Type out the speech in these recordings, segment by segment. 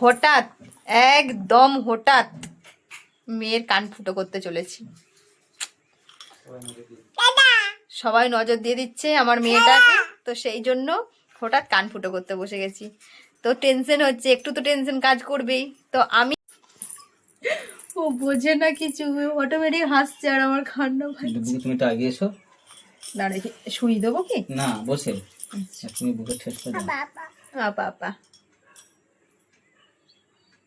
হঠাৎ একদম হঠাৎ মেয়ের কান ফুটো করতে চলেছি। সবাই নজর দিয়ে দিচ্ছে আমার মেয়েটাকে তো সেই জন্য হঠাৎ কান ফুটো করতে বসে গেছি। তো টেনশন হচ্ছে একটু তো টেনশন কাজ করবেই। তো আমি ও বোঝে না কিছু অটোমেটিক হাসছে আর আমার খান্না ভাই বুকে তুমি একটু আগে এসো। শুই দেবো কি? না বসে। তুমি বুকে ঠেস করে দাও। আপা আপা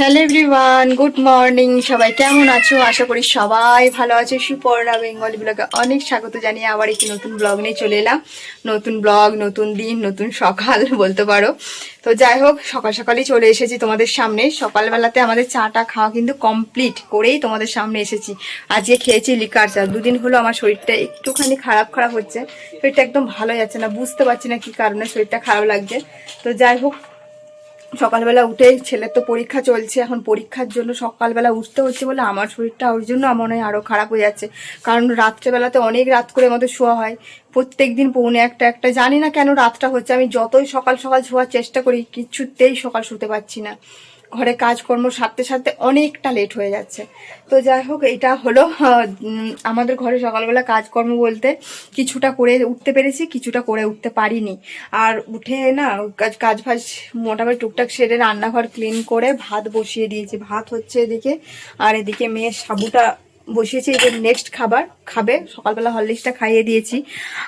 hello everyone good morning সবাই কেমন আছো? আশা করি সবাই ভালো আছে। সুপর্ণা বেঙ্গলি ব্লগে অনেক স্বাগত জানিয়ে আবার একটি নতুন ব্লগ নিয়ে চলে এলাম। নতুন ব্লগ, নতুন দিন, নতুন সকাল বলতে পারো। তো যাই হোক, সকাল সকালই চলে এসেছি তোমাদের সামনে। সকালবেলাতে আমাদের চাটা খাওয়া কিন্তু কমপ্লিট করেই তোমাদের সামনে এসেছি। আজকে খেয়েছি লিকার চা। দুদিন হলো আমার শরীরটা একটুখানি খারাপ খারাপ হচ্ছে। শরীরটা একদম ভালো যাচ্ছে না। বুঝতে পারছি না কি কারণে শরীরটা খারাপ লাগছে। তো যাই হোক সকালবেলা উঠে, ছেলের তো পরীক্ষা চলছে, এখন পরীক্ষার জন্য সকালবেলা উঠতে হচ্ছে বলে আমার শরীরটা ওই জন্য মনে হয় আরও খারাপ হয়ে যাচ্ছে। কারণ রাত্রেবেলাতে অনেক রাত করে আমাদের শোয়া হয়। প্রত্যেক দিন পৌনে একটা একটা, জানি না কেন রাতটা হচ্ছে। আমি যতই সকাল সকাল শোয়ার চেষ্টা করি, কিছুতেই সকাল শুতে পারছি না। ঘরে কাজকর্ম সারতে সারতে অনেকটা লেট হয়ে যাচ্ছে। তো যাই হোক, এটা হলো আমাদের ঘরে সকালবেলা কাজকর্ম বলতে কিছুটা করে উঠতে পেরেছি, কিছুটা করে উঠতে পারিনি। আর উঠে না, কাজ কাজ ফাজ মোটামুটি টুকটাক সেরে রান্নাঘর ক্লিন করে ভাত বসিয়ে দিয়েছি। ভাত হচ্ছে এদিকে, আর এদিকে মেয়ের সাবুটা বসিয়েছি এই যে নেক্সট খাবার খাবে। সকালবেলা হরলিক্সটা খাইয়ে দিয়েছি।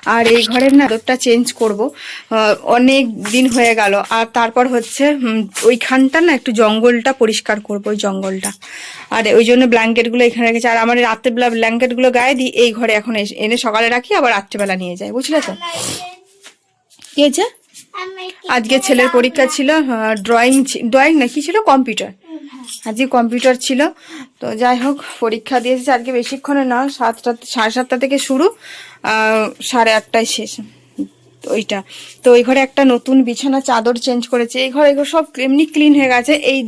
আর এই ঘরের না আদরটা চেঞ্জ করব। অনেক দিন হয়ে গেল। আর তারপর হচ্ছে ওইখানটা না একটু জঙ্গলটা পরিষ্কার করব ওই জঙ্গলটা। আর ওই জন্য ব্ল্যাঙ্কেটগুলো এখানে রেখেছি। আর আমার রাত্রেবেলা ব্ল্যাঙ্কেটগুলো গায়ে দিই এই ঘরে এখন এসে- এনে সকালে রাখি আবার রাত্রেবেলা নিয়ে যাই। বুঝলে তো? কি আজকে ছেলের পরীক্ষা ছিল ড্রয়িং ড্রয়িং না কি ছিল? কম্পিউটার আজকে কম্পিউটার ছিল। তো যাই হোক, পরীক্ষা দিয়েছে আজকে বেশিক্ষণে না সাতটা, সাড়ে সাতটা থেকে শুরু সাড়ে আটটায় শেষ। ওইটা। তো ওই ঘরে একটা নতুন বিছানা, চাদর চেঞ্জ করেছে। এই ঘরে এগুলো সব এমনি ক্লিন হয়ে গেছে। এই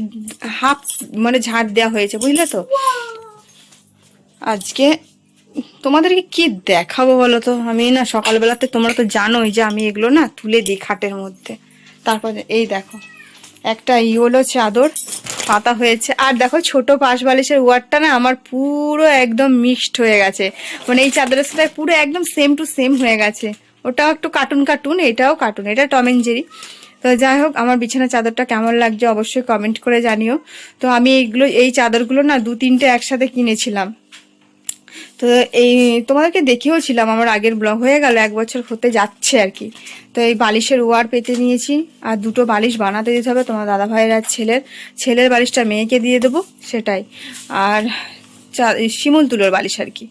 হাফ মানে ঝাড় দেওয়া হয়েছে, বুঝলে তো? আজকে তোমাদেরকে কি দেখাবো বলো তো? আমি না সকালবেলাতে, তোমরা তো জানোই যে আমি এগুলো না তুলে দিই খাটের মধ্যে। তারপর এই দেখো, একটা ইয়োলো চাদর পাতা হয়েছে। আর দেখো ছোট পাশ বালিশের ওয়ারটা না আমার পুরো একদম মিক্সড হয়ে গেছে। মানে এই চাদরের সাথে পুরো একদম সেম টু সেম হয়ে গেছে। ওটাও একটু কার্টুন কার্টুন এটাও কার্টুন এটা টম এন্ড জেরি তো যাই হোক, আমার বিছানা চাদরটা কেমন লাগছে অবশ্যই কমেন্ট করে জানিও। তো আমি এইগুলো, এই চাদরগুলো না দু তিনটে একসাথে কিনেছিলাম। তো এই, তোমাদেরকে দেখেও ছিলাম আমার আগের ব্লগ হয়ে গেল, এক বছর হতে যাচ্ছে আর কি। তো এই বালিশের ওয়ার পেতে নিয়েছি, আর দুটো বালিশ বানাতে দিতে হবে, তোমার দাদা ভাইয়ের আর ছেলের। ছেলের বালিশটা মেয়েকে দিয়ে দেবো, সেটাই। আর চা- শিমুল তুলোর বালিশ আর কি।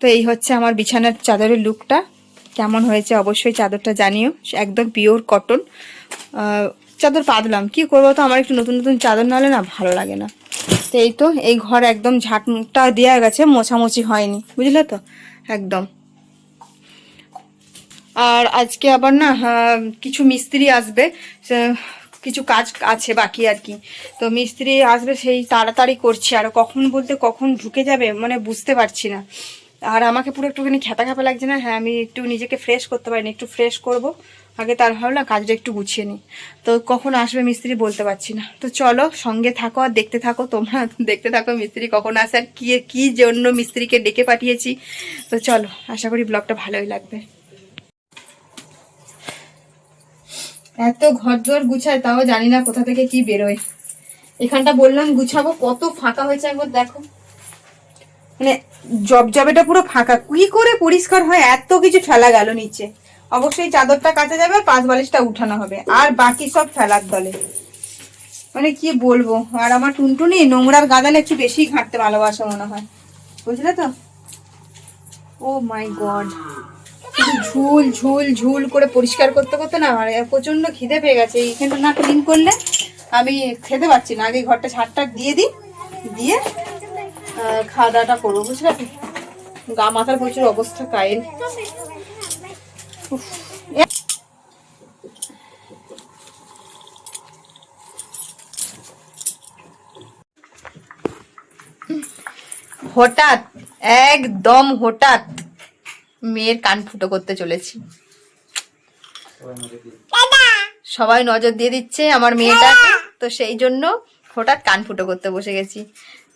তো এই হচ্ছে আমার বিছানার চাদরের লুকটা, কেমন হয়েছে অবশ্যই চাদরটা জানিও, একদম পিওর কটন চাদর পাতলাম, কি করব তো আমার একটু নতুন নতুন চাদর নাহলে না ভালো লাগে না। তো এই তো এই ঘর একদম ঝাঁটটা দেওয়া গেছে, মোছামুছি হয়নি, বুঝলে তো? একদম। আর আজকে আবার না কিছু মিস্ত্রি আসবে কিছু কাজ আছে বাকি আর কি। তো মিস্ত্রি আসবে, সেই তাড়াতাড়ি করছি, আর কখন বলতে কখন ঢুকে যাবে মানে বুঝতে পারছি না। আর আমাকে পুরো একটুখানি খ্যাপা খ্যাপা লাগছে না? হ্যাঁ আমি একটু নিজেকে ফ্রেশ করতে পারিনি, একটু ফ্রেশ করব। আগে তার ভাবলাম কাজটা একটু গুছিয়ে নিই। তো কখন আসবে মিস্ত্রি বলতে পারছি না। তো চলো, সঙ্গে থাকো আর দেখতে থাকো, তোমরা দেখতে থাকো মিস্ত্রি কখন আসে আর কী কী জন্য মিস্ত্রিকে ডেকে পাঠিয়েছি। তো চলো, আশা করি ব্লগটা ভালোই লাগবে। এত ঘর দোর গুছায়, তাও জানি না কোথা থেকে কি বেরোয়। এখানটা বললাম গুছাবো, কত ফাঁকা হয়েছে একবার দেখো। মানে জবজবেটা পুরো ফাঁকা। কি করে পরিষ্কার হয়, এত কিছু ফেলা গেল নিচে। অবশ্যই চাদরটা কাচা যাবে আর পাঁচ বালিশটা উঠানো হবে। আর বাকি সব ফেলার দলে। মানে কি বলব? আর আমার টুনটুনি নোংরার গাদালে একটু বেশি ঘাঁটতে ভালোবাসে মনে হয়। বুঝলে তো? Oh my God. ঝুল ঝুল ঝুল করে পরিষ্কার করতে করতে না আমার প্রচণ্ড খিদে পেয়ে গেছে। এইখানটা না ক্লিন করলে আমি খেতে পারছি না। আগে ঘরটা ঝাড়টা দিয়ে দিই। দিয়ে খাওয়া দাওয়াটা করব, বুঝলে? গা মাথার প্রচুর অবস্থা এ- হঠাৎ, একদম হঠাৎ মেয়ের কান ফুটো করতে চলেছি। সবাই নজর দিয়ে দিচ্ছে আমার মেয়েটাকে, তো সেই জন্য হঠাৎ কান ফুটো করতে বসে গেছি।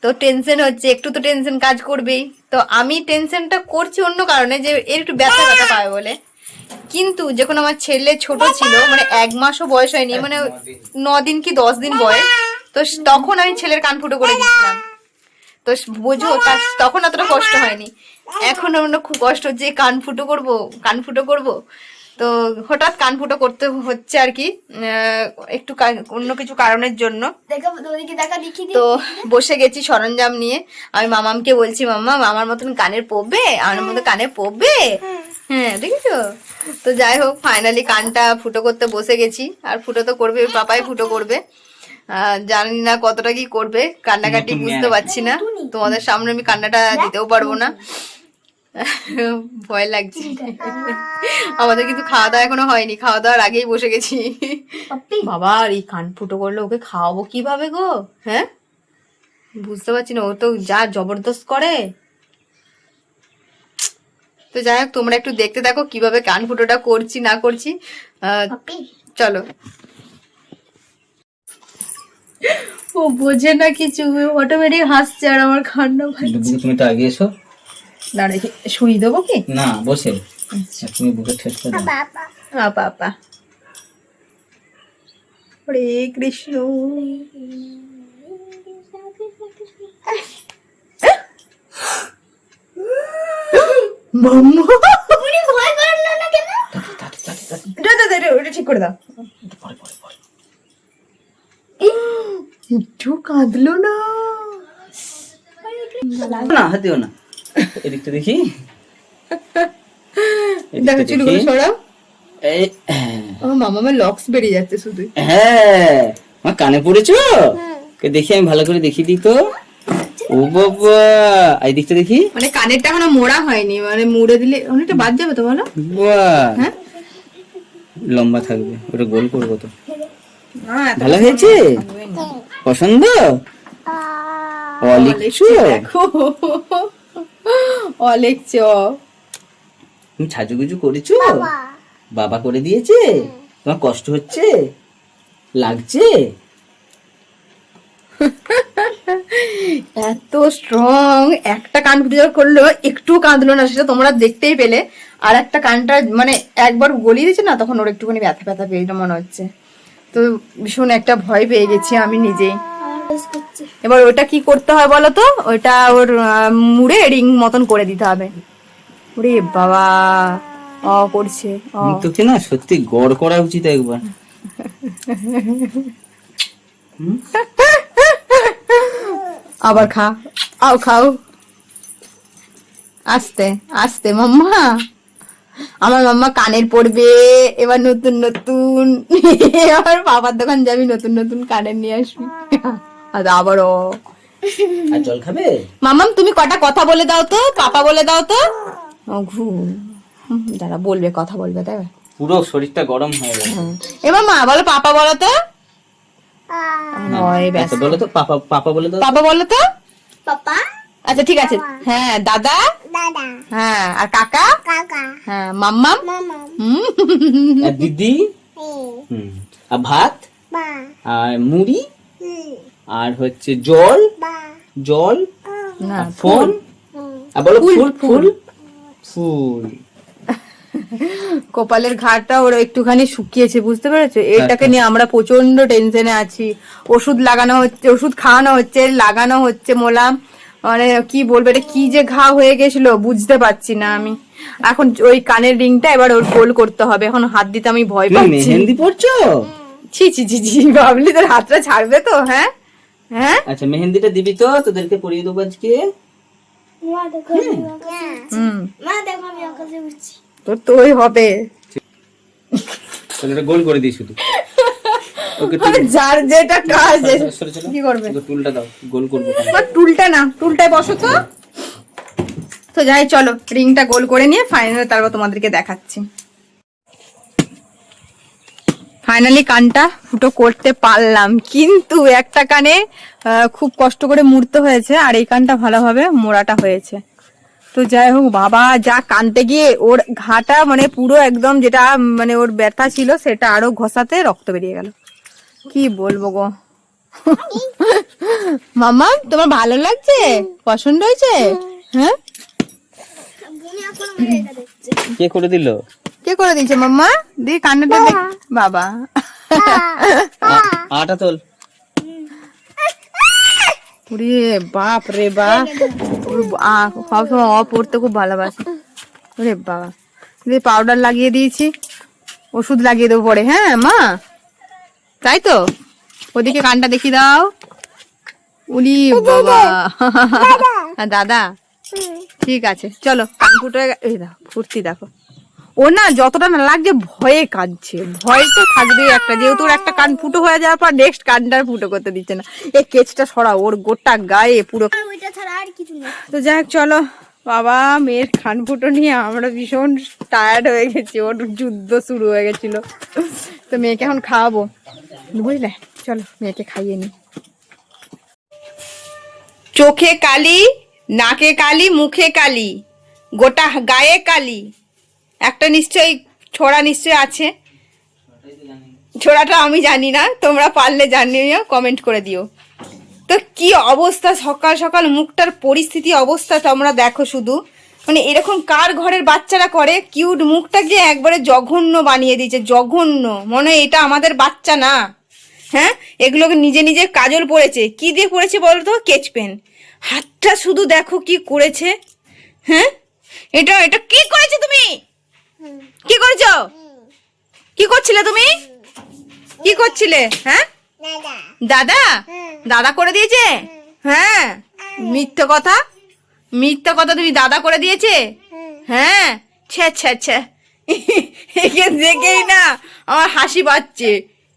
তো টেনশন হচ্ছে, একটু তো টেনশন কাজ করবেই। তো আমি টেনশনটা করছি অন্য কারণে যে এর একটু ব্যথা ব্যথা পাবে বলে। কিন্তু যখন আমার ছেলে ছোট ছিল মানে এক মাসও বয়স হয়নি মানে ন দিন কি দশ দিন বয়স তো তখন আমি ছেলের কান ফুটো করে দিয়েছিলাম। তো বোঝো তা- তখন অতটা কষ্ট হয়নি। এখন আমরা খুব কষ্ট হচ্ছে কান ফুটো করব কান ফুটো করব। তো হঠাৎ কান ফুটো করতে হচ্ছে আর কি একটু অন্য কিছু কারণের জন্য। তো বসে গেছি সরঞ্জাম নিয়ে। আমি মামামকে বলছি মামা আমার মতন কানের পড়বে? আমার মতো কানে পড়বে? হ্যাঁ দেখেছ? তো যাই হোক ফাইনালি কানটা ফুটো করতে বসে গেছি। আর ফুটো তো করবে পাপাই ফুটো করবে। জানি না কতটা কি করবে কান্নাকাটি বুঝতে পারছি না। তোমাদের সামনে আমি কান্নাটা দিতেও পারব না। ভয় লাগছে। আমাদের কিন্তু খাওয়া দাওয়া এখনও হয়নি। খাওয়া দাওয়ার আগেই বসে গেছি। বাবা আর এই কান ফুটো করলে ওকে খাওয়াবো কীভাবে গো? হ্যাঁ? বুঝতে পারছি না ও তো যা জবরদস্ত করে। তো যাই হোক তোমরা একটু দেখতে থাকো কীভাবে কান ফুটোটা করছি না করছি। আহ, চলো। ও বোঝে না কিছু অটোমেটিক হাসছে আর আমার কান্না ভাই তুমি তো আগে এসো। দাঁড়াই শুই দেবো কি? না বসে। আচ্ছা, তুমি বুকে ঠেস করে আপা হরে কৃষ্ণ। মাম্মা। তাতে, তাতে, তাতে। দা, দা, দা, ওটা ঠিক করে দাও। পরে, পরে, পরে। একটু কাঁদলো না। না হাত না। এদিকটা দেখি। দেখো চুলগুলো দেখি। সরাও। এই, আমার লক্স বেরিয়ে যাচ্ছে শুধু হ্যাঁ। আমার কানে পড়েছো? দেখি আমি ভালো করে দেখি দিই তো। ও বাবা এই দিকটা দেখি। মানে কানেরটা এখনও মোড়া হয়নি মানে মুড়ে দিলে অনেকটা বাদ যাবে তো বলো? হ্যাঁ? লম্বা থাকবে ওটা গোল করব তো। না, ভালো হয়েছে? পছন্দ? অলিখছো দেখো। অলেক চ তুমি সাজুগুজু করেছ? বাবা করে দিয়েছে? তোমার কষ্ট হচ্ছে? লাগছে? এত স্ট্রং একটা কান ফুটে করল একটু কাঁদলো না সেটা তোমরা দেখতেই পেলে। আর একটা কানটা মানে একবার গলিয়ে দিয়েছে না তখন ওর একটুখানি ব্যথা ব্যথা পেয়ে মনে হচ্ছে। তো ভীষণ একটা ভয় পেয়ে গেছি আমি নিজেই। এবার ওটা কি করতে হয় বলো তো? ওটা ওর মুড়ে রিং মতন করে দিতে হবে। ওরে বাবা অ করছে তোকে না সত্যি গড় করা উচিত একবার। আবার খা। আও খাও। আস্তে আস্তে মাম্মা। আমার মাম্মা কানের পড়বে এবার নতুন নতুন। এবার বাবার দোকান যাবি নতুন নতুন কানের নিয়ে আসবি। আর আবারও। আর জল খাবে? মামাম তুমি কটা কথা বলে দাও তো? পাপা বলে দাও তো? ঘুম। দাঁড়া বলবে কথা বলবে তাই পুরো শরীরটা গরম হয়ে হুম। এবার মা বলো পাপা বলো তো? বলো তো পাপা পাপা বলে দাও। পাপা বলো তো। পাপা? আচ্ছা ঠিক আছে। হ্যাঁ দাদা? দাদা। হ্যাঁ আর কাকা? কাকা। হ্যাঁ মাম্মাম? মামা হুম। আর দিদি? হুম। আর ভাত? আর মুড়ি? আর হচ্ছে জল? জল? না ফোন? আর বলো ফুল। ফুল। ফুল। কপালের ঘাটটা ওরা একটুখানি শুকিয়েছে বুঝতে পেরেছ? এটাকে নিয়ে আমরা প্রচণ্ড টেনশনে আছি। ওষুধ লাগানো হচ্ছে ওষুধ খাওয়ানো হচ্ছে লাগানো হচ্ছে মোলাম মানে কি বলব এটা কি যে ঘা হয়ে গেছিল বুঝতে পারছি না আমি। এখন ওই কানের রিংটা এবার ওর গোল করতে হবে। এখন হাত দিতে আমি ভয় পাচ্ছি। মেহেন্দি পড়ছো ছি ছি ছি ছি ভাবলি তোর হাতটা ছাড়বে তো হ্যাঁ? হ্যাঁ? আচ্ছা মেহেন্দিটা দিবি তো তোদেরকে পরিয়ে দেবো আজকে। মা দেখো হুম। মা দেখো আমি আকাশে উঠছি। তোর তো ওই হবে। তাহলে গোল করে দিই শুধু। ওকে যার যেটা কাজ কি করবে? টুলটা দাও গোল করব। টুলটা না টুলটায় বসো তো। তো যাই চলো রিংটা গোল করে নিয়ে ফাইনাল তারপর তোমাদেরকে দেখাচ্ছি। ফাইনালি কানটা ফুটো করতে পারলাম কিন্তু একটা কানে খুব কষ্ট করে মুড়তে হয়েছে আর এই কানটা ভালোভাবে মোড়াটা হয়েছে। তো যাই হোক বাবা যা কানতে গিয়ে ওর ঘাটা মানে পুরো একদম যেটা মানে ওর ব্যথা ছিল সেটা আরও ঘষাতে রক্ত বেরিয়ে গেল। কি বলব গো? মামা তোমার ভালো লাগছে? পছন্দ হয়েছে? হ্যাঁ? কে করে দিল? কে করে দিয়েছে মাম্মা? দি কান্নাটা দেখ বাবা। আটা তোল। ওরে বাপ রে বাপ। সবসময় অ পড়তে খুব ভালোবাসে। ওরে বাবা। দিয়ে পাউডার লাগিয়ে দিয়েছি ওষুধ লাগিয়ে দেবো পরে হ্যাঁ মা? তাই তো? ওদিকে কানটা দেখি দাও। উলি বাবা। হ্যাঁ, দাদা। ঠিক আছে চলো কান ফুটো এই দেখো ফুর্তি দেখো। ও না যতটা না লাগছে ভয়ে কাঁদছে। ভয় তো থাকবেই একটা যেহেতু ওর একটা কান ফুটো হয়ে যাওয়ার পর নেক্সট কানটা ফুটো করতে দিচ্ছে না। এই কেচটা সরা ওর গোটা গায়ে পুরো ছাড়া আর কিছু নেই। তো যাই হোক, চলো। বাবা, মেয়ের খান ফুটো নিয়ে আমরা ভীষণ টায়ার্ড হয়ে গেছি। ওর যুদ্ধ শুরু হয়ে গেছিল। তো মেয়েকে এখন খাওয়াবো। বুঝলে? চলো, মেয়েকে খাইয়ে নি চোখে কালি, নাকে কালি, মুখে কালি, গোটা গায়ে কালি। একটা নিশ্চয়ই, ছোড়া নিশ্চয়ই আছে। ছোড়াটা আমি জানি না। তোমরা পারলে জানিও কমেন্ট করে দিও। তো কি অবস্থা? সকাল সকাল মুখটার পরিস্থিতি অবস্থা তোমরা দেখো শুধু। মানে এরকম কার ঘরের বাচ্চারা করে? কিউট মুখটা মুখটাকে একবারে জঘন্য বানিয়ে দিয়েছে জঘন্য। মনে হয় এটা আমাদের বাচ্চা না। হ্যাঁ? এগুলোকে নিজে নিজে কাজল পড়েছে। কি দিয়ে পড়েছে বলতো কেচ পেন। হাতটা শুধু দেখো কি করেছে। হ্যাঁ? এটা এটা কি করেছে তুমি? কি করেছ? কি করছিলে তুমি? কি করছিলে? হ্যাঁ? দাদা। দাদা? করে দিয়েছে? হ্যাঁ। মিথ্যে কথা? মিথ্যে কথা তুমি দাদা করে দিয়েছে? হ্যাঁ। ছে ছে ছে। একে দেখেই না আমার হাসি পাচ্ছে।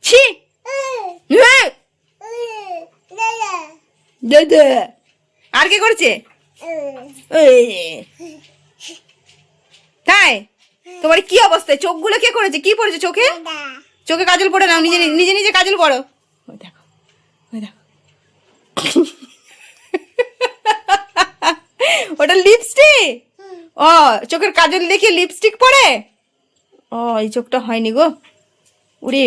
ছি। হ্যাঁ, আর কে করেছে? তাই? তোমার কি অবস্থা? চোখগুলো কে করেছে? কি পড়েছে চোখে? চোখে কাজল পড়ে নাও নিজে নিজে নিজে কাজল পড়ো। ওই দেখো ওই দেখো। ওটা লিপস্টিক ও চোখের কাজল দেখে লিপস্টিক পরে? ও এই চোখটা হয়নি গো। উরে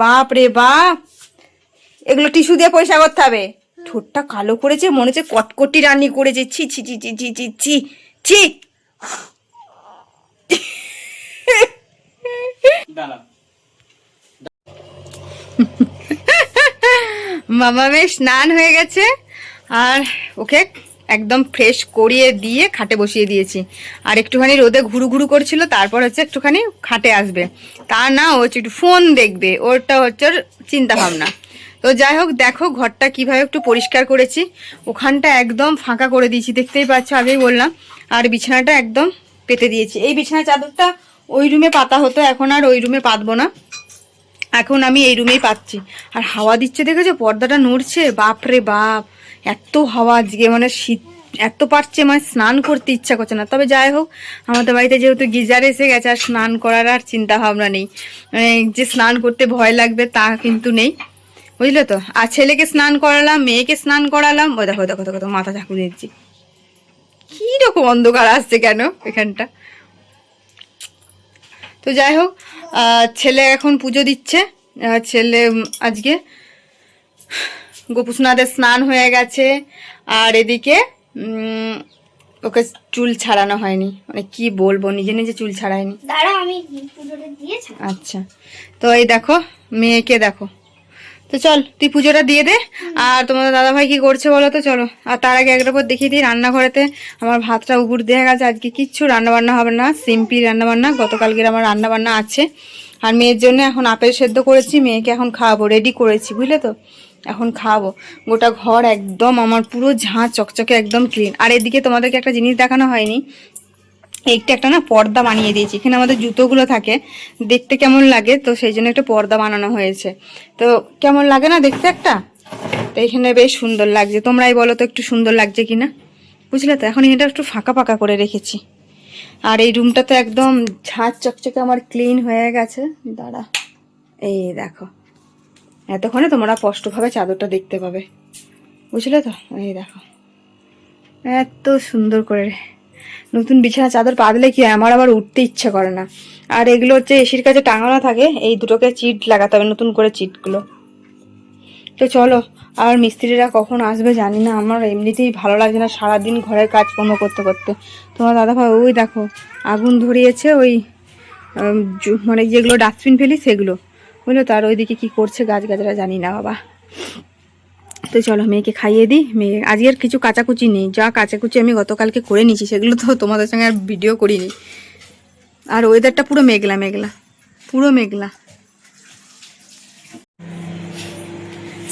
বাপ রে বাপ। এগুলো টিস্যু দিয়ে পয়সা করতে হবে। ঠোঁটটা কালো করেছে মনে হচ্ছে কটকটি রানি করেছে। ছি ছি ছি ছি ছি ছি ছি। ছি মামা মেয়ে স্নান হয়ে গেছে আর ওকে একদম ফ্রেশ করিয়ে দিয়ে খাটে বসিয়ে দিয়েছি। আর একটুখানি রোদে ঘুরু ঘুরু করছিল, তারপর হচ্ছে একটুখানি খাটে আসবে। তা না, ও হচ্ছে একটু ফোন দেখবে, ওরটা হচ্ছে ওর চিন্তা ভাবনা। তো যাই হোক, দেখো ঘরটা কীভাবে একটু পরিষ্কার করেছি। ওখানটা একদম ফাঁকা করে দিয়েছি, দেখতেই পাচ্ছ, আগেই বললাম। আর বিছানাটা একদম পেতে দিয়েছি। এই বিছানা চাদরটা ওই রুমে পাতা হতো, এখন আর ওই রুমে পাতবো না। এখন আমি এই রুমেই পাচ্ছি। আর হাওয়া দিচ্ছে দেখেছ? পর্দাটা নড়ছে। বাপ রে বাপ! এত হাওয়া আজকে মানে শীত, এত পারছে মানে স্নান করতে ইচ্ছা করছে না। তবে যাই হোক, আমাদের বাড়িতে যেহেতু গিজার এসে গেছে, আর স্নান করার আর চিন্তা ভাবনা নেই। মানে যে স্নান করতে ভয় লাগবে, তা কিন্তু নেই। বুঝলে তো? আর ছেলেকে স্নান করালাম, মেয়েকে স্নান করালাম। ওই দেখো দেখো দেখো মাথা ঝাঁকু দিচ্ছি। কি রকম অন্ধকার আসছে কেন এখানটা? তো যাই হোক ছেলে এখন পুজো দিচ্ছে। ছেলে আজকে গোপুসনাদের স্নান হয়ে গেছে। আর এদিকে ওকে চুল ছাড়ানো হয়নি। মানে কি বলব নিজে নিজে চুল ছাড়ায়নি। আচ্ছা। তো এই দেখো মেয়েকে দেখো। তো চল, তুই পুজোটা দিয়ে দে। আর তোমাদের দাদা ভাই কি করছে বলো তো? চলো। আর তার আগে একটা পর দেখিয়ে দিই রান্নাঘরেতে। আমার ভাতটা উপর দেওয়া গেছে। আজকে কিচ্ছু রান্না বান্না হবে না। সিম্পলি রান্না বান্না গতকালকের আমার রান্না বান্না আছে। আর মেয়ের জন্য এখন আপেল সেদ্ধ করেছি। মেয়েকে এখন খাওয়াবো। রেডি করেছি, বুঝলে তো? এখন খাওয়াবো। গোটা ঘর একদম আমার পুরো ঝাঁ চকচকে, একদম ক্লিন আর এদিকে তোমাদেরকে একটা জিনিস দেখানো হয়নি। এইটা একটা না পর্দা বানিয়ে দিয়েছি। এখানে আমাদের জুতোগুলো থাকে। দেখতে কেমন লাগে? তো সেই জন্য একটা পর্দা বানানো হয়েছে। তো কেমন লাগে না দেখতে একটা? তো এখানে বেশ সুন্দর লাগছে। তোমরাই বলো তো একটু সুন্দর লাগছে কি না বুঝলে তো? এখন এটা একটু ফাঁকা ফাঁকা করে রেখেছি। আর এই রুমটা তো একদম ঝাঁজ চকচকে আমার ক্লিন হয়ে গেছে। দাঁড়া। এই দেখো। এতক্ষণে তোমরা স্পষ্টভাবে চাদরটা দেখতে পাবে। বুঝলে তো? এই দেখো। এত সুন্দর করে নতুন বিছানা, চাদর পাতলে কি আমার আবার উঠতে ইচ্ছে করে না। আর এগুলো হচ্ছে এসির কাছে টাঙানো থাকে, এই দুটোকে চিট লাগাতে হবে, নতুন করে চিটগুলো। তো চলো আর মিস্ত্রিরা কখন আসবে জানি না, আমার এমনিতেই ভালো লাগছে না সারাদিন ঘরের কাজকর্ম করতে করতে। তোমার দাদা ভাই ওই দেখো, আগুন ধরিয়েছে ওই মানে যেগুলো ডাস্টবিন ফেলি সেগুলো। বুঝলো তার ওইদিকে কি করছে গাছ গাছরা জানি না বাবা। তো চলো মেয়েকে খাইয়ে দিই। মেয়ে আর কিছু কাচাকুচি নেই। যা কাচাকুচি আমি গতকালকে করে নিয়েছি, সেগুলো তো তোমাদের সঙ্গে আর ভিডিও করিনি। আর ওয়েদারটা পুরো মেঘলা মেঘলা। পুরো মেঘলা।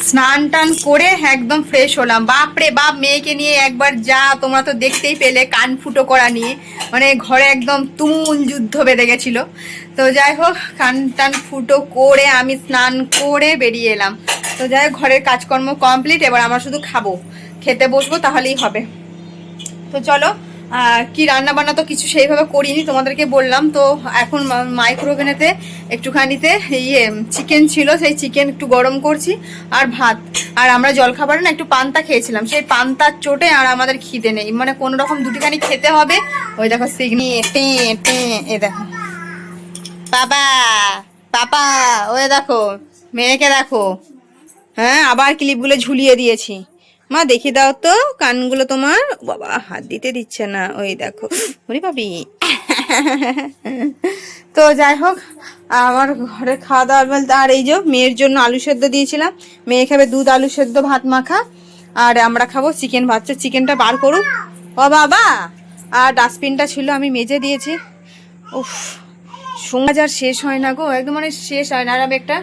স্নান টান করে একদম ফ্রেশ হলাম। বাপরে বাপ, মেয়েকে নিয়ে একবার যা, তোমরা তো দেখতেই পেলে কান ফুটো করা নিয়ে। মানে ঘরে একদম তুমুল যুদ্ধ বেঁধে গেছিল। তো যাই হোক, কান টান ফুটো করে আমি স্নান করে বেরিয়ে এলাম। তো যাই হোক, ঘরের কাজকর্ম কমপ্লিট এবার আমরা শুধু খাব। খেতে বসবো, তাহলেই হবে। তো চলো কি রান্না বান্না তো কিছু সেইভাবে করিনি, তোমাদেরকে বললাম। তো এখন মাইক্রো ওভেনেতে একটুখানিতে ইয়ে চিকেন ছিল, সেই চিকেন একটু গরম করছি আর ভাত। আর আমরা জলখাবারে না একটু পান্তা খেয়েছিলাম, সেই পান্তার চোটে আর আমাদের খিদে নেই। মানে কোনো রকম দুটিখানি খেতে হবে। ওই দেখো সিগনি এ দেখো। বাবা পাপা ওই দেখো, মেয়েকে দেখো। হ্যাঁ আবার ক্লিপগুলো ঝুলিয়ে দিয়েছি। মা দেখি দাও তো কানগুলো তোমার। বাবা, হাত দিতে দিচ্ছে না। ওই দেখো। ওরে পাবি তো যাই হোক, আমার ঘরে খাওয়া দাওয়া বলতে, আর এই যে মেয়ের জন্য আলু সেদ্ধ দিয়েছিলাম। মেয়ে খাবে দুধ, আলু সেদ্ধ, ভাত মাখা। আর আমরা খাব চিকেন ভাত। চিকেনটা বার করুক। ও বাবা! আর ডাস্টবিনটা ছিল, আমি মেজে দিয়েছি। উফ, সমাজ আর শেষ হয় না গো। একদম মানে শেষ হয় না। আর আমি একটা,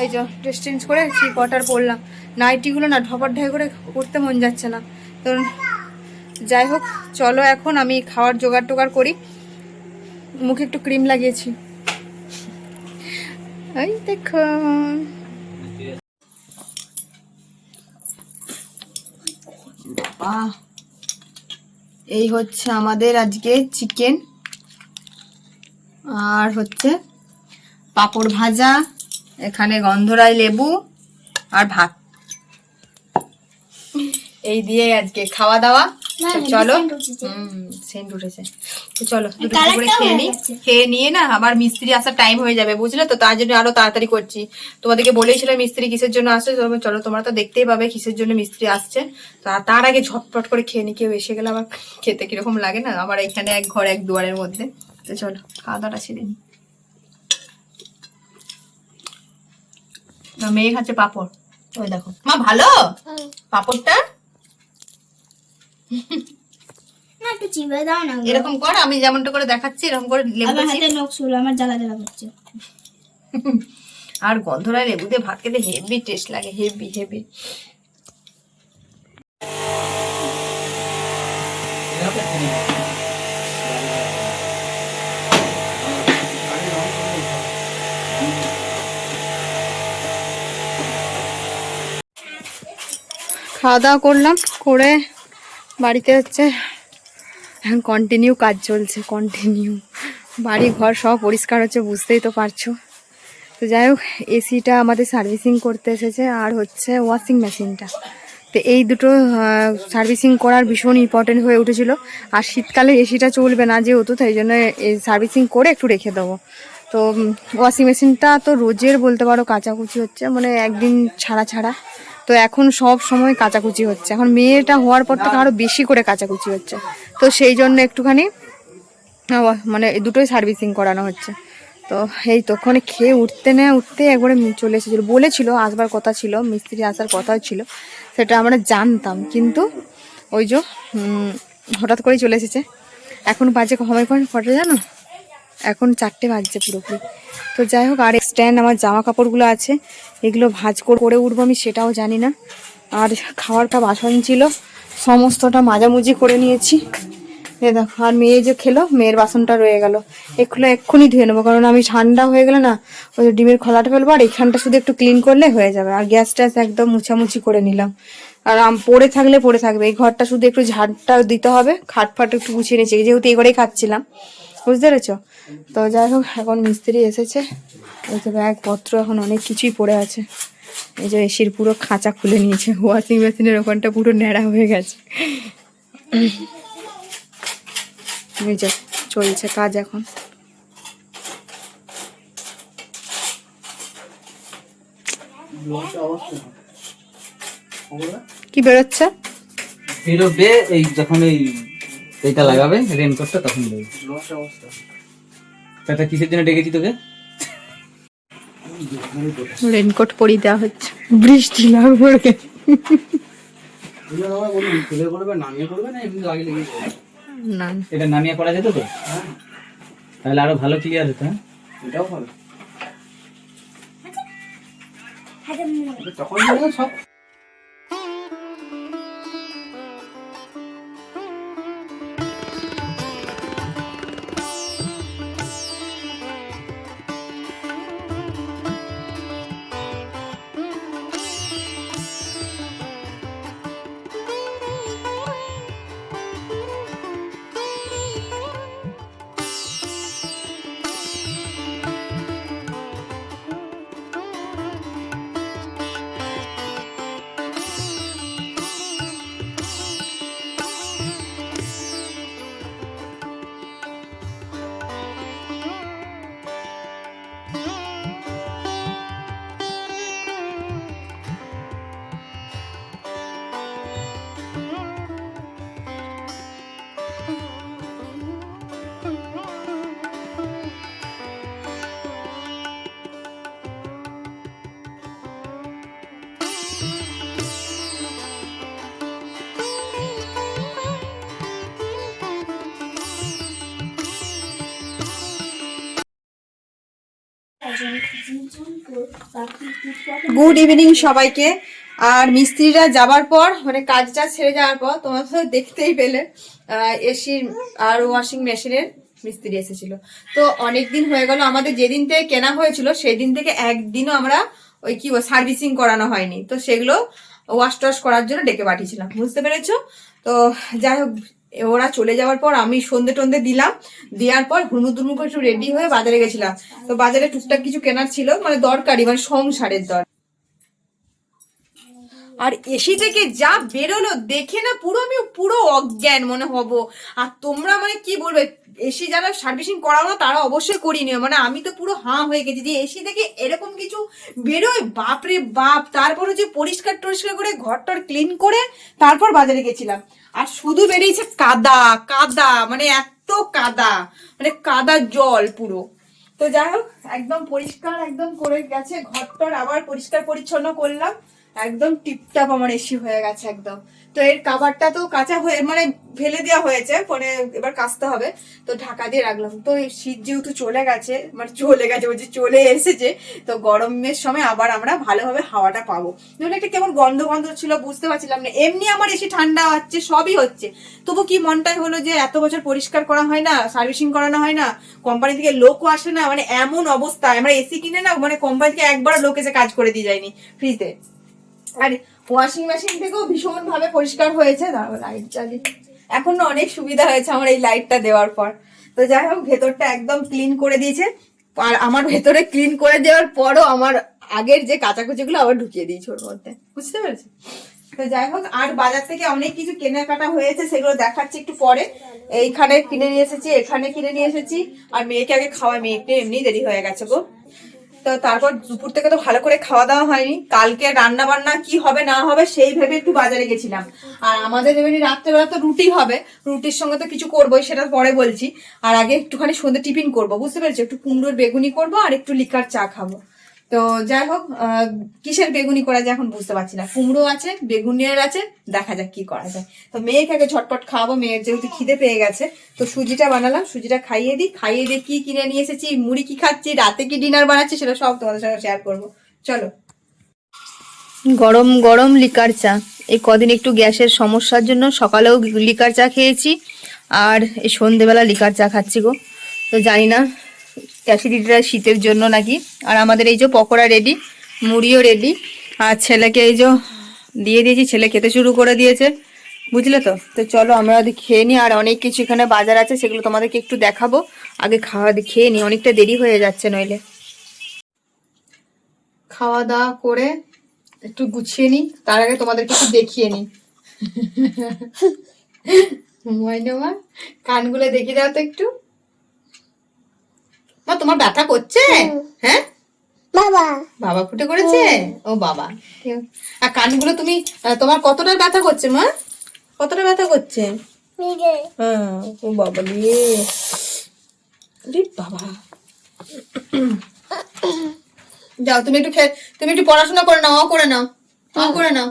এই যে ড্রেস চেঞ্জ করে থ্রি কোয়ার্টার পরলাম। নাইটিগুলো না ঢপার ঢাই করে করতে মন যাচ্ছে না। তো যাই হোক, চলো এখন আমি খাওয়ার জোগাড় টোগাড় করি। মুখে একটু ক্রিম লাগিয়েছি। এই দেখো। এই হচ্ছে আমাদের আজকে চিকেন। আর হচ্ছে পাঁপড় ভাজা, এখানে গন্ধরাই লেবু আর ভাত। এই দিয়ে আজকে খাওয়া দাওয়া। চলো। সেন্ট উঠেছে। তো চলো দুটো করে খেয়ে নিই। খেয়ে নিয়ে না আবার মিস্ত্রি আসার টাইম হয়ে যাবে বুঝলে তো? তার জন্য আরও তাড়াতাড়ি করছি। তোমাদেরকে বলেইছিলাম মিস্ত্রি কিসের জন্য আসছে চলো তোমরা তো দেখতেই পাবে কিসের জন্য মিস্ত্রি আসছে। তার আগে ঝটপট করে খেয়ে নি কেউ এসে গেলে আবার খেতে কীরকম লাগে না? আবার এখানে এক ঘর এক দুয়ারের মধ্যে। তো চলো খাওয়া দাওয়াটা সেরে নি মেয়ে খাচ্ছে পাপড়। ওই দেখো। মা ভালো? পাপড়টা? দাও না এরকম কর আমি যেমনটা করে দেখাচ্ছি এরকম করে লেবু আমার হাতে নখ শুলো আমার জ্বালা জ্বালা করছে। আর গন্ধরাই লেবু দিয়ে ভাত খেতে হেভি টেস্ট লাগে হেভি হেভি। খাওয়া দাওয়া করলাম করে বাড়িতে হচ্ছে এখন কন্টিনিউ কাজ চলছে কন্টিনিউ বাড়ি ঘর সব পরিষ্কার হচ্ছে, বুঝতেই তো পারছ। তো যাই হোক এসিটা আমাদের সার্ভিসিং করতে এসেছে, আর হচ্ছে ওয়াশিং মেশিনটা তো এই দুটো সার্ভিসিং করার ভীষণ ইম্পর্টেন্ট হয়ে উঠেছিল। আর শীতকালে এসিটা চলবে না যেহেতু, তাই জন্য সার্ভিসিং করে একটু রেখে দেবো। তো ওয়াশিং মেশিনটা তো রোজের বলতে পারো, কাচাকুচি হচ্ছে মানে একদিন ছাড়া ছাড়া। তো এখন সব সময় কাচাকুচি হচ্ছে। এখন মেয়েটা হওয়ার পর থেকে আরও বেশি করে কাচাকুচি হচ্ছে। তো সেই জন্য একটুখানি মানে দুটোই সার্ভিসিং করানো হচ্ছে। তো এই তখন খেয়ে উঠতে না উঠতে একবারে চলে এসেছিল। বলেছিল, আসবার কথা ছিল, মিস্ত্রি আসার কথাও ছিল। সেটা আমরা জানতাম। কিন্তু ওই যে হঠাৎ করেই চলে এসেছে। এখন বাজে সময় কখন কটা জানো? এখন চারটে বাজছে পুরোপুরি। তো যাই হোক, আর স্ট্যান্ড আমার জামা কাপড়গুলো আছে। এগুলো ভাজ করে উঠবো আমি, সেটাও জানি না। আর খাওয়ারটা বাসন ছিল, সমস্তটা মাজামুজি করে নিয়েছি। এ দেখো, আর মেয়ে যে খেলো, মেয়ের বাসনটা রয়ে গেল। এগুলো এক্ষুনি ধুয়ে নেব, কারণ আমি ঠান্ডা হয়ে গেলে না, ওই ডিমের খোলাটা ফেলব, আর এখানটা শুধু একটু ক্লিন করলে হয়ে যাবে। আর গ্যাস ট্যাস একদম মুছামুছি করে নিলাম। আর আম পড়ে থাকলে পড়ে থাকবে। এই ঘরটা শুধু একটু ঝাড়টা দিতে হবে খাট ফাট একটু গুছিয়ে নিয়েছি, যেহেতু এই ঘরেই খাচ্ছিলাম। বুঝতে পেরেছ? তো যাই হোক, এখন মিস্ত্রি এসেছে। এই যে ব্যাগপত্র এখন অনেক কিছুই পড়ে আছে। এই যে এসির পুরো খাঁচা খুলে নিয়েছে। ওয়াশিং মেশিনের ওখানটা পুরো ন্যাড়া হয়ে গেছে। এই যে চলছে কাজ এখন। কি বেরোচ্ছে? বেরোবে, এই যখন এই এইটা লাগাবে রেনকোটটা তখন বেরোবে। তা কিসের জন্য ডেকেছি তোকে রেনকোট পরিয়ে দেওয়া হচ্ছে বৃষ্টি লাগবে না এটা নামিয়ে করা যেত তো তাহলে আরও ভালো ক্লিয়ার হতো হ্যাঁ এটাও ভালো তখন সব গুড ইভিনিং সবাইকে। আর মিস্ত্রিরা যাবার পর মানে কাজটা ছেড়ে যাওয়ার পর, তোমরা তো দেখতেই পেলে এসির আর ওয়াশিং মেশিনের মিস্ত্রি এসেছিল। তো অনেক দিন হয়ে গেল, আমাদের যেদিন থেকে কেনা হয়েছিল সেই দিন থেকে একদিনও আমরা ওই কি সার্ভিসিং করানো হয়নি। তো সেগুলো ওয়াশ টশ করার জন্য ডেকে পাঠিয়েছিলাম। বুঝতে পেরেছ? তো যাই হোক ওরা চলে যাওয়ার পর আমি সন্ধে টন্ধে দিলাম, দেওয়ার পর হুমু দুমু করে একটু রেডি হয়ে বাজারে গেছিলাম। তো বাজারে টুকটাক কিছু কেনার ছিল মানে দরকারি মানে সংসারের দর। আর এসি থেকে যা বেরোলো, দেখে না পুরো আমি পুরো অজ্ঞান মনে হব। আর তোমরা মানে কি বলবে, এসি যারা সার্ভিসিং করাও না, তারা অবশ্যই করিনিও মানে আমি তো পুরো হাঁ হয়ে গেছি যে এসি থেকে এরকম কিছু বেরোয়, বাপরে বাপ। তারপর হচ্ছে পরিষ্কার টরিষ্কার করে ঘরটর ক্লিন করে তারপর বাজারে গেছিলাম। আর শুধু বেরিয়েছে কাদা কাদা মানে এত কাদা মানে কাদা জল পুরো। তো যাই হোক, একদম পরিষ্কার একদম করে গেছে, ঘরটর আবার পরিষ্কার পরিচ্ছন্ন করলাম। একদম টিপটাপ আমার এসি হয়ে গেছে একদম। তো এর কাভারটা তো কাঁচা হয়ে মানে ফেলে দেওয়া হয়েছে ফোনে এবার কাচতে হবে। তো ঢাকা দিয়ে রাখলাম। তো শীত যেহেতু চলে গেছে মানে চলে গেছে বলছি, চলে এসেছে, তো গরমের সময় আবার আমরা ভালোভাবে হাওয়াটা পাবো। যেমন একটা কেমন গন্ধ গন্ধ ছিল, বুঝতে পারছিলাম না। এমনি আমার এসি ঠান্ডা হচ্ছে, সবই হচ্ছে। তবু কি মনটাই হলো যে এত বছর পরিষ্কার করা হয় না, সার্ভিসিং করানো হয় না কোম্পানি থেকে লোকও আসে না মানে এমন অবস্থা। আমরা এসি কিনে না মানে কোম্পানি থেকে একবার লোক এসে কাজ করে দিয়ে যায়নি ফ্রিতে আর ওয়াশিং মেশিন থেকেও ভীষণ ভাবে পরিষ্কার হয়েছে। দাঁড়াও লাইট জ্বালি এখন অনেক সুবিধা হয়েছে আমার এই লাইটটা দেওয়ার পর। তো যাই হোক, ভেতরটা একদম ক্লিন করে দিয়েছে। আর আমার ভেতরে ক্লিন করে দেওয়ার পরও আমার আগের যে কাচাকুচিগুলো আবার ঢুকিয়ে দিয়েছে ওর মধ্যে। বুঝতে পেরেছি? তো যাই হোক, আর বাজার থেকে অনেক কিছু কেনাকাটা হয়েছে, সেগুলো দেখাচ্ছি একটু পরে। এইখানে কিনে নিয়ে এসেছি, এখানে কিনে নিয়ে এসেছি। আর মেয়েকে আগে খাওয়া মেয়েকে এমনি দেরি হয়ে গেছে গো। তো তারপর দুপুর থেকে তো ভালো করে খাওয়া দাওয়া হয়নি। কালকে রান্না বান্না কি হবে না হবে সেই ভেবে একটু বাজারে গেছিলাম। আর আমাদের যেমনি রাত্রেবেলা তো রুটি হবে, রুটির সঙ্গে তো কিছু করবোই, সেটা পরে বলছি। আর আগে একটুখানি সন্ধ্যে টিফিন করব, বুঝতে পেরেছি? একটু কুমড়োর বেগুনি করব আর একটু লিকার চা খাব। তো যাই হোক কিসের বেগুনি করা যায় এখন বুঝতে পারছি না। কুমড়ো আছে, বেগুনের আছে, দেখা যাক কি করা যায়। তো মেয়েকে আগে ঝটপট খাওয়াবো, মেয়ের যেহেতু খিদে পেয়ে গেছে, তো সুজিটা বানালাম, সুজিটা খাইয়ে দিই, খাইয়ে দিয়ে কি কিনে নিয়ে এসেছি, মুড়ি কি খাচ্ছি, রাতে কি ডিনার বানাচ্ছি, সেটা সব তোমাদের সঙ্গে শেয়ার করব। চলো। গরম গরম লিকার চা। এই কদিন একটু গ্যাসের সমস্যার জন্য সকালেও লিকার চা খেয়েছি, আর এই সন্ধেবেলা লিকার চা খাচ্ছি গো। তো জানি না অ্যাসিডিটিটা শীতের জন্য নাকি? আর আমাদের এই যে পকোড়া রেডি মুড়িও রেডি আর ছেলেকে এই যে দিয়ে দিয়েছি, ছেলে খেতে শুরু করে দিয়েছে। বুঝলে তো? তো চলো আমরা খেয়ে নিই, আর অনেক কিছু এখানে বাজার আছে, সেগুলো তোমাদেরকে একটু দেখাবো। আগে খাওয়া খেয়ে নিই, অনেকটা দেরি হয়ে যাচ্ছে নইলে। খাওয়া দাওয়া করে একটু গুছিয়ে নিই, তার আগে তোমাদেরকে একটু দেখিয়ে নি মা, কানগুলো দেখিয়ে দাও তো একটু। মা তোমার ব্যথা করছে? হ্যাঁ? বাবা। বাবা ফুটে করেছে? ও বাবা। আর কানগুলো তুমি তোমার কতটা ব্যথা করছে মা? কতটা ব্যথা করছে? হ্যাঁ ও বাবা রে। বাবা। যাও তুমি একটু তুমি একটু পড়াশোনা করে নাও করে নাও। অ করে নাও।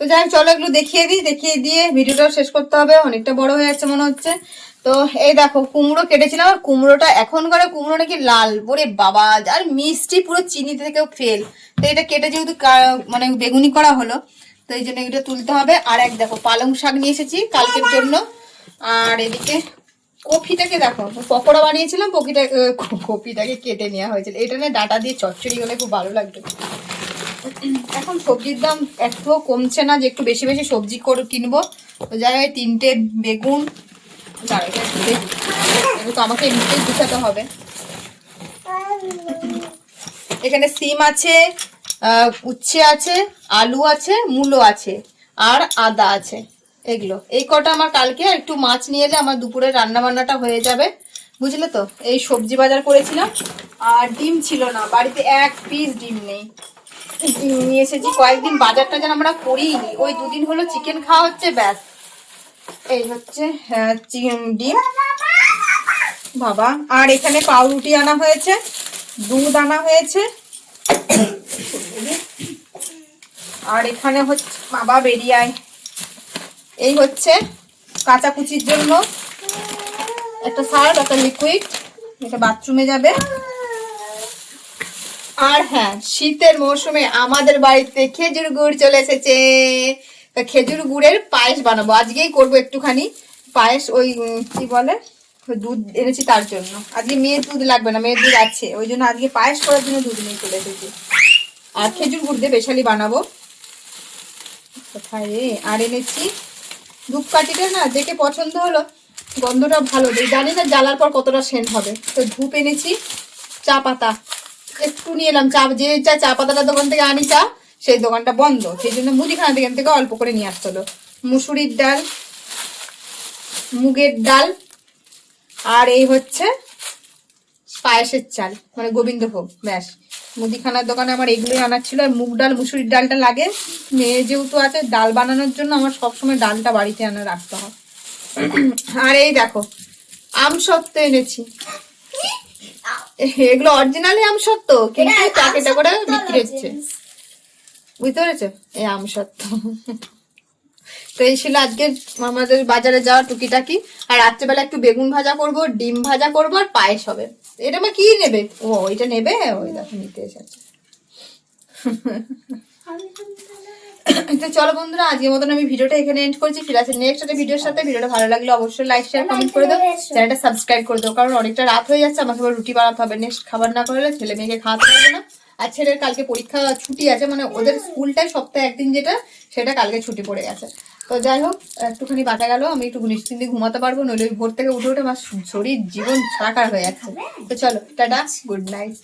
তো যাই চলো এগুলো দেখিয়ে দিই দেখিয়ে দিয়ে ভিডিওটা শেষ করতে হবে। অনেকটা বড় হয়ে যাচ্ছে মনে হচ্ছে। তো এই দেখো, কুমড়ো কেটেছিলাম, আর কুমড়োটা এখন করে কুমড়ো নাকি লাল। ওরে বাবা, আর মিষ্টি পুরো চিনি থেকেও ফেল। তো এটা কেটে যেহেতু মানে বেগুনি করা হলো, তো এই জন্য এটা তুলতে হবে। আর এক দেখো, পালং শাক নিয়ে এসেছি কালকের জন্য। আর এদিকে কফিটাকে দেখো পকোড়া বানিয়েছিলাম, পকিটা কপিটাকে কেটে নেওয়া হয়েছিল। এটা না ডাটা দিয়ে চচ্চড়ি হলে খুব ভালো লাগতো। এখন সবজির দাম একটুও কমছে না যে একটু বেশি বেশি সবজি করে কিনবো। তো যাই তিনটে বেগুন তো আমাকে এমনিতেই গুছাতে হবে। এখানে সিম আছে উচ্ছে আছে, আলু আছে, মূলো আছে, আর আদা আছে। এগুলো। এই কটা আমার কালকে একটু মাছ নিয়ে এলে আমার দুপুরে রান্না বান্নাটা হয়ে যাবে। বুঝলে তো? এই সবজি বাজার করেছিলাম, আর ডিম ছিল না। বাড়িতে এক পিস ডিম নেই। ডিম নিয়ে এসেছি। কয়েকদিন বাজার টাজার আমরা করিনি ওই দুদিন হলো চিকেন খাওয়া হচ্ছে, ব্যাস। এই হচ্ছে হ্যাঁ, ডিম বাবা আর এখানে পাউরুটি আনা হয়েছে দুধ আনা হয়েছে। আর এখানে হচ্ছে বাবা বেরিয়ে এই হচ্ছে কাঁচা কুচির জন্য। একটা সার্ফ একটা লিকুইড এটা বাথরুমে যাবে। আর হ্যাঁ শীতের মৌসুমে আমাদের বাড়িতে খেজুর গুড় চলে এসেছে। তা খেজুর গুড়ের পায়েস বানাবো। আজকেই করব একটুখানি। পায়েস ওই কি বলে? দুধ এনেছি তার জন্য। আজকে মেয়ের দুধ লাগবে না, মেয়ের দুধ আছে। ওই জন্য আজকে পায়েস করার জন্য দুধ নিয়ে চলে এসেছি। আর খেজুর গুড় দিয়ে বেশালি বানাবো। কোথায় রে? আর এনেছি ধূপকাঠিটা না দেখে পছন্দ হলো, গন্ধটা ভালো জানি না জ্বালার পর কতটা সেন্ট হবে। তো ধূপ এনেছি, চা পাতা। একটু নিয়ে এলাম, চা, যে চা চা পাতাটা দোকান থেকে আনি, চা। সেই দোকানটা বন্ধ। সেই জন্য মুদিখানা দোকান থেকে অল্প করে নিয়ে আসতে হলো। মুসুরির ডাল মুগের ডাল আর এই হচ্ছে পায়েসের চাল মানে গোবিন্দভোগ ব্যাস। মুদিখানার দোকানে আমার এগুলোই আনার ছিল আর মুগ ডাল মুসুরির ডালটা লাগে। মেয়ে যেহেতু আছে ডাল বানানোর জন্য আমার সবসময় ডালটা বাড়িতে আনা রাখতে হয়। আর এই দেখো আম সত্ত্ব এনেছি। এগুলো অরিজিনালি আম সত্ত্ব কিন্তু প্যাকেটে করে বিক্রি হচ্ছে। বুঝতে পেরেছ? এই আম সত্ত্ব। তো এই ছিল আজকে আমাদের বাজারে যাওয়া টুকিটাকি। আর রাত্রেবেলা একটু বেগুন ভাজা করব, ডিম ভাজা করব আর পায়েস হবে। এটা মা কি নেবে? ও এটা নেবে? ওই দেখো, নিতে এসেছে। তো চলো বন্ধুরা আজকের মতন আমি ভিডিওটা এখানে এন্ড করছি। ফিরে আসি নেক্সট একটা ভিডিওর সাথে। ভিডিওটা ভালো লাগলে অবশ্যই লাইক শেয়ার কমেন্ট করে দাও। চ্যানেলটা সাবস্ক্রাইব করে দাও। কারণ অনেকটা রাত হয়ে যাচ্ছে, আমাকে রুটি বানাতে হবে। নেক্সট খাবার না করলে ছেলে মেয়েকে খাওয়াতে পারবে না। আর ছেলের কালকে পরীক্ষা ছুটি আছে মানে ওদের স্কুলটাই সপ্তাহে একদিন যেটা সেটা কালকে ছুটি পড়ে গেছে। তো যাই হোক একটুখানি বাঁচা গেল আমি একটু নিশ্চিন্তে ঘুমাতে পারব নইলে ভোর থেকে উঠে উঠে আমার শরীর জীবন ছাড়াকার হয়ে যাচ্ছে। তো চলো টাটা গুড নাইট